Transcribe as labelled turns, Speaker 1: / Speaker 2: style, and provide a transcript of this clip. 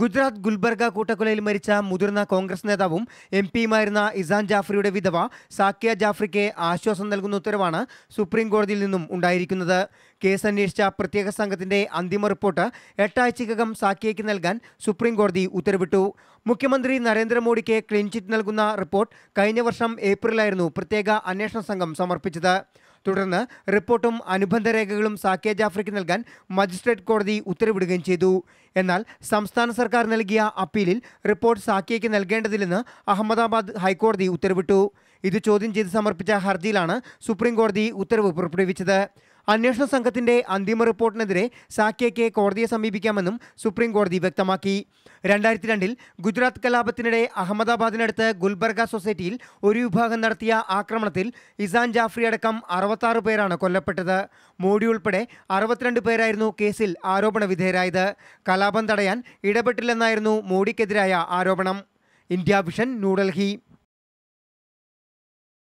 Speaker 1: ഗുജറാത്ത് ഗുൽബർഗ കൂട്ടക്കൊലയിൽ മരിച്ച മുതിർന്ന കോൺഗ്രസ് നേതാവും എം പിയുമായിരുന്ന ഇസാൻ ജാഫ്രിയുടെ വിധവ സാക്കിയ ജാഫ്രിക്ക് ആശ്വാസം നൽകുന്ന ഉത്തരവാണ് സുപ്രീം കോടതിയിൽ നിന്നും ഉണ്ടായിരിക്കുന്നത്. കേസ് അന്വേഷിച്ച പ്രത്യേക സംഘത്തിന്റെ അന്തിമ റിപ്പോർട്ട് എട്ടാഴ്ചക്കകം സാക്കിയയ്ക്ക് നൽകാൻ സുപ്രീം കോടതി ഉത്തരവിട്ടു. മുഖ്യമന്ത്രി നരേന്ദ്രമോദിക്ക് ക്ലീൻ ചിറ്റ് നൽകുന്ന റിപ്പോർട്ട് കഴിഞ്ഞ വർഷം ഏപ്രിലായിരുന്നു പ്രത്യേക അന്വേഷണ സംഘം സമർപ്പിച്ചത്. തുടർന്ന് റിപ്പോർട്ടും അനുബന്ധ രേഖകളും സാക്കിയ ജാഫ്രിക്ക് നൽകാൻ മജിസ്ട്രേറ്റ് കോടതി ഉത്തരവിടുകയും ചെയ്തു. എന്നാൽ സംസ്ഥാന സർക്കാർ നൽകിയ അപ്പീലിൽ റിപ്പോർട്ട് സാക്കിയയ്ക്ക് നൽകേണ്ടതില്ലെന്ന് അഹമ്മദാബാദ് ഹൈക്കോടതി ഉത്തരവിട്ടു. ഇത് ചോദ്യം ചെയ്ത് സമർപ്പിച്ച ഹർജിയിലാണ് സുപ്രീം കോടതി ഉത്തരവ് പുറപ്പെടുവിച്ചത്. അന്വേഷണ സംഘത്തിന്റെ അന്തിമ റിപ്പോർട്ടിനെതിരെ സാക്കിയയ്ക്ക് കോടതിയെ സമീപിക്കാമെന്നും സുപ്രീം കോടതി വ്യക്തമാക്കി. രണ്ടായിരത്തി രണ്ടിൽ ഗുജറാത്ത് കലാപത്തിനിടെ അഹമ്മദാബാദിനടുത്ത് ഗുൽബർഗ സൊസൈറ്റിയിൽ ഒരു വിഭാഗം നടത്തിയ ആക്രമണത്തിൽ ഇസാൻ ജാഫ്രി അടക്കം അറുപത്താറ് പേരാണ് കൊല്ലപ്പെട്ടത്. മോഡി ഉൾപ്പെടെ അറുപത്തിരണ്ട് പേരായിരുന്നു കേസിൽ ആരോപണ വിധേയരായത്. കലാപം തടയാൻ ഇടപെട്ടില്ലെന്നായിരുന്നു മോഡിക്കെതിരായ ആരോപണം. India vision New Delhi.